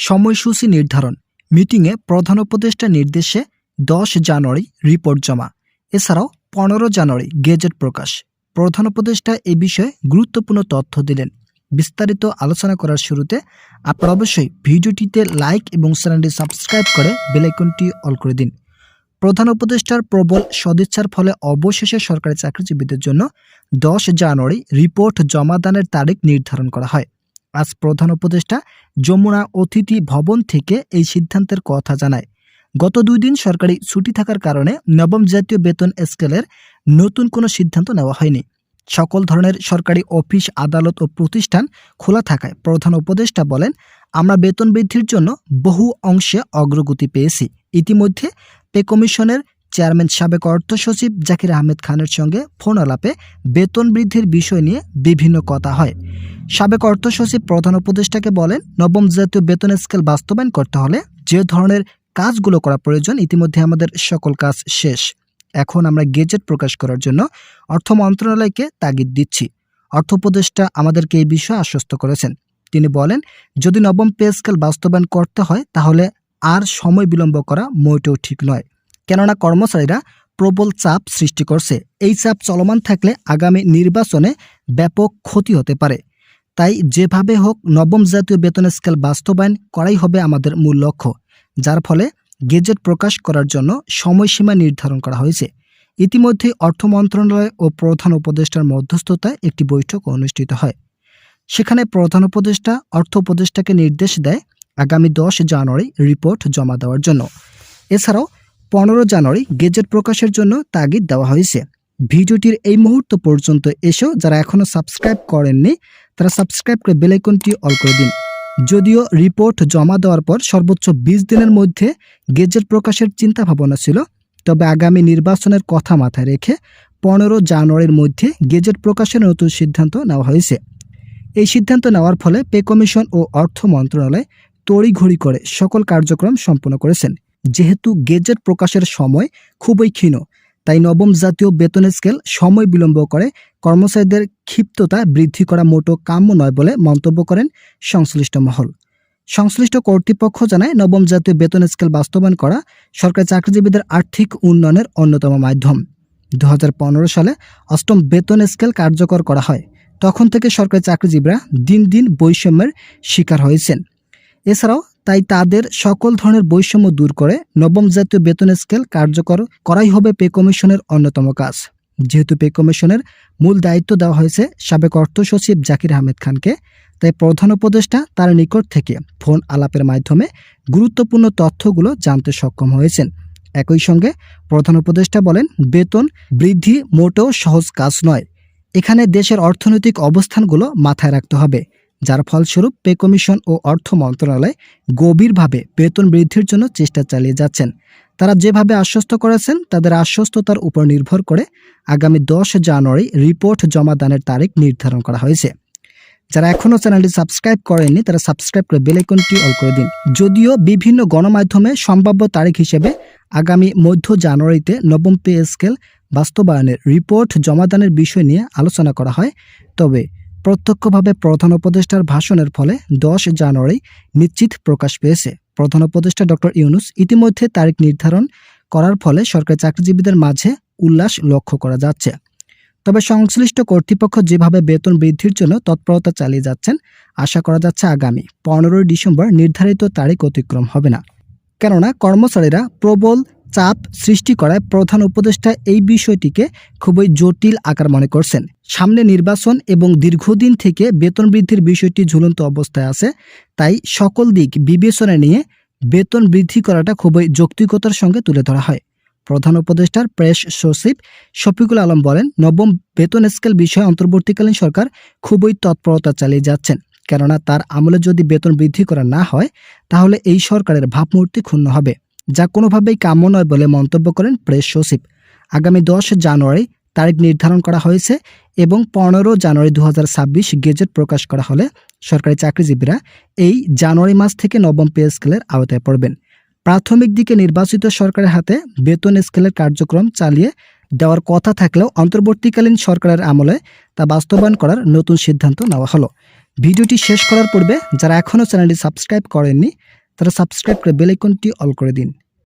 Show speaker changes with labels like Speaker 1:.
Speaker 1: সময়সূচি নির্ধারণ। মিটিংয়ে প্রধান উপদেষ্টা নির্দেশে দশ জানুয়ারি রিপোর্ট জমা। এছাড়াও পনেরো জানুয়ারি গেজেট প্রকাশ। প্রধান উপদেষ্টা এ বিষয়ে গুরুত্বপূর্ণ তথ্য দিলেন। বিস্তারিত আলোচনা করার শুরুতে আপনারা অবশ্যই ভিডিওটিতে লাইক এবং চ্যানেলটি সাবস্ক্রাইব করে বেলাইকনটি অল করে দিন। প্রধান উপদেষ্টার প্রবল সদিচ্ছার ফলে অবশেষে সরকারি চাকরিজীবীদের জন্য দশ জানুয়ারি রিপোর্ট জমাদানের তারিখ নির্ধারণ করা হয়। আজ প্রধান উপদেষ্টা যমুনা অতিথি ভবন থেকে এই সিদ্ধান্তের কথা জানায়। গত দুই দিন সরকারি ছুটি থাকার কারণে নবম জাতীয় বেতন স্কেলের নতুন কোনো সিদ্ধান্ত নেওয়া হয়নি। সকল ধরনের সরকারি অফিস, আদালত ও প্রতিষ্ঠান খোলা থাকায় প্রধান উপদেষ্টা বলেন, আমরা বেতন বৃদ্ধির জন্য বহু অংশে অগ্রগতি পেয়েছি। ইতিমধ্যে পে কমিশনের চেয়ারম্যান সাবেক অর্থ সচিব জাকির আহমেদ খানের সঙ্গে ফোন আলাপে বেতন বৃদ্ধির বিষয় নিয়ে বিভিন্ন কথা হয়। সাবেক অর্থ সচিব প্রধান উপদেষ্টাকে বলেন, নবম জাতীয় বেতন স্কেল বাস্তবায়ন করতে হলে যে ধরনের কাজগুলো করা প্রয়োজন, ইতিমধ্যে আমাদের সকল কাজ শেষ। এখন আমরা গেজেট প্রকাশ করার জন্য অর্থ মন্ত্রণালয়কে তাগিদ দিচ্ছি। অর্থ উপদেষ্টা আমাদেরকে এই বিষয়ে আশ্বস্ত করেছেন। তিনি বলেন, যদি নবম পে স্কেল বাস্তবায়ন করতে হয়, তাহলে আর সময় বিলম্ব করা মোটেও ঠিক নয়। কেননা কর্মচারীরা প্রবল চাপ সৃষ্টি করছে। এই চাপ চলমান থাকলে আগামী নির্বাচনে ব্যাপক ক্ষতি হতে পারে। তাই যেভাবে হোক নবম জাতীয় বেতন স্কেল বাস্তবায়ন করাই হবে আমাদের মূল লক্ষ্য, যার ফলে গেজেট প্রকাশ করার জন্য সময়সীমা নির্ধারণ করা হয়েছে। ইতিমধ্যে অর্থ মন্ত্রণালয় ও প্রধান উপদেষ্টার মধ্যস্থতায় একটি বৈঠক অনুষ্ঠিত হয়। সেখানে প্রধান উপদেষ্টা, অর্থ উপদেষ্টাকে নির্দেশ দেয় আগামী দশ জানুয়ারি রিপোর্ট জমা দেওয়ার জন্য। এছাড়াও পনেরো জানুয়ারি গেজেট প্রকাশের জন্য তাগিদ দেওয়া হয়েছে। ভিডিওটির এই মুহূর্ত পর্যন্ত এসেও যারা এখনও সাবস্ক্রাইব করেননি, তারা সাবস্ক্রাইব করে বেলাইকনটি অল করে দিন। যদিও রিপোর্ট জমা দেওয়ার পর সর্বোচ্চ বিশ দিনের মধ্যে গেজেট প্রকাশের চিন্তা ভাবনা ছিল, তবে আগামী নির্বাচনের কথা মাথায় রেখে পনেরো জানুয়ারির মধ্যে গেজেট প্রকাশের নতুন সিদ্ধান্ত নেওয়া হয়েছে। এই সিদ্ধান্ত নেওয়ার ফলে পে কমিশন ও অর্থ মন্ত্রণালয় তড়িঘড়ি করে সকল কার্যক্রম সম্পন্ন করেছেন। যেহেতু গেজেট প্রকাশের সময় খুবই ক্ষীণ, তাই নবম জাতীয় বেতন স্কেল সময় বিলম্ব করে, কর্মচারীদের ক্ষিপ্ততা বৃদ্ধি করা মোটো কাম্য নয় বলে মন্তব্য করেন সংশ্লিষ্ট মহল। সংশ্লিষ্ট কর্তৃপক্ষ জানায়, নবম জাতীয় বেতন স্কেল বাস্তবায়ন করা সরকারি চাকরিজীবীদের আর্থিক উন্নয়নের অন্যতম মাধ্যম। দু হাজার পনেরো সালে অষ্টম বেতন স্কেল কার্যকর করা হয়। তখন থেকে সরকারি চাকরিজীবীরা দিন দিন বৈষম্যের শিকার হয়েছেন। এছাড়াও তাই তাদের সকল ধরনের বৈষম্য দূর করে নবম জাতীয় বেতন স্কেল কার্যকর করাই হবে পে কমিশনের অন্যতম কাজ। যেহেতু পে কমিশনের মূল দায়িত্ব দেওয়া হয়েছে সাবেক অর্থ সচিব জাকির আহমেদ খানকে, তাই প্রধান উপদেষ্টা তার নিকট থেকে ফোন আলাপের মাধ্যমে গুরুত্বপূর্ণ তথ্যগুলো জানতে সক্ষম হয়েছেন। একই সঙ্গে প্রধান উপদেষ্টা বলেন, বেতন বৃদ্ধি মোটেও সহজ কাজ নয়। এখানে দেশের অর্থনৈতিক অবস্থানগুলো মাথায় রাখতে হবে। যার ফলস্বরূপ পে কমিশন ও অর্থ মন্ত্রণালয় গভীরভাবে বেতন বৃদ্ধির জন্য চেষ্টা চালিয়ে যাচ্ছেন। তারা যেভাবে আশ্বস্ত করেছেন, তাদের আশ্বস্ততার উপর নির্ভর করে আগামী দশ জানুয়ারি রিপোর্ট জমা দানের তারিখ নির্ধারণ করা হয়েছে। যারা এখনও চ্যানেলটি সাবস্ক্রাইব করেননি, তারা সাবস্ক্রাইব করে বেলাইকনটি অল করে দিন। যদিও বিভিন্ন গণমাধ্যমে সম্ভাব্য তারিখ হিসেবে আগামী মধ্য জানুয়ারিতে নবম পে স্কেল বাস্তবায়নের রিপোর্ট জমাদানের বিষয় নিয়ে আলোচনা করা হয়, তবে প্রত্যক্ষভাবে প্রধান উপদেষ্টার ভাষণের ফলে দশ জানুয়ারি নিশ্চিত প্রকাশ পেয়েছে। প্রধান উপদেষ্টা ডক্টর ইউনুস ইতিমধ্যে তারিখ নির্ধারণ করার ফলে সরকারি চাকরিজীবীদের মাঝে উল্লাস লক্ষ্য করা যাচ্ছে। তবে সংশ্লিষ্ট কর্তৃপক্ষ যেভাবে বেতন বৃদ্ধির জন্য তৎপরতা চালিয়ে যাচ্ছেন, আশা করা যাচ্ছে আগামী পনেরোই ডিসেম্বর নির্ধারিত তারিখ অতিক্রম হবে না। কেননা কর্মচারীরা প্রবল চাপ সৃষ্টি করায় প্রধান উপদেষ্টা এই বিষয়টিকে খুবই জটিল আকার মনে করছেন। সামনে নির্বাচন এবং দীর্ঘদিন থেকে বেতন বৃদ্ধির বিষয়টি ঝুলন্ত অবস্থায় আছে, তাই সকল দিক বিবেচনা নিয়ে বেতন বৃদ্ধি করাটা খুবই যৌক্তিকতার সঙ্গে তুলে ধরা হয়। প্রধান উপদেষ্টার প্রেস সচিব শফিকুল আলম বলেন, নবম বেতন স্কেল বিষয়ে অন্তর্বর্তীকালীন সরকার খুবই তৎপরতা চালিয়ে যাচ্ছেন, কেননা তার আমলে যদি বেতন বৃদ্ধি করা না হয়, তাহলে এই সরকারের ভাবমূর্তি ক্ষুণ্ণ হবে। যা কোনোভাবেই কাম্য নয় বলে মন্তব্য করেন প্রেস সচিব। আগামী দশ জানুয়ারি তারিখ নির্ধারণ করা হয়েছে এবং পনেরো জানুয়ারি দু হাজার ছাব্বিশ গেজেট প্রকাশ করা হলে সরকারি চাকরিজীবীরা এই জানুয়ারি মাস থেকে নবম পে স্কেলের আওতায় পড়বেন। প্রাথমিক দিকে নির্বাচিত সরকারের হাতে বেতন স্কেলের কার্যক্রম চালিয়ে দেওয়ার কথা থাকলেও অন্তর্বর্তীকালীন সরকারের আমলে তা বাস্তবায়ন করার নতুন সিদ্ধান্ত নেওয়া হলো। ভিডিওটি শেষ করার পূর্বে যারা এখনও চ্যানেলটি সাবস্ক্রাইব করেননি তারা সাবস্ক্রাইব করে বেল আইকনটি অল করে দিন।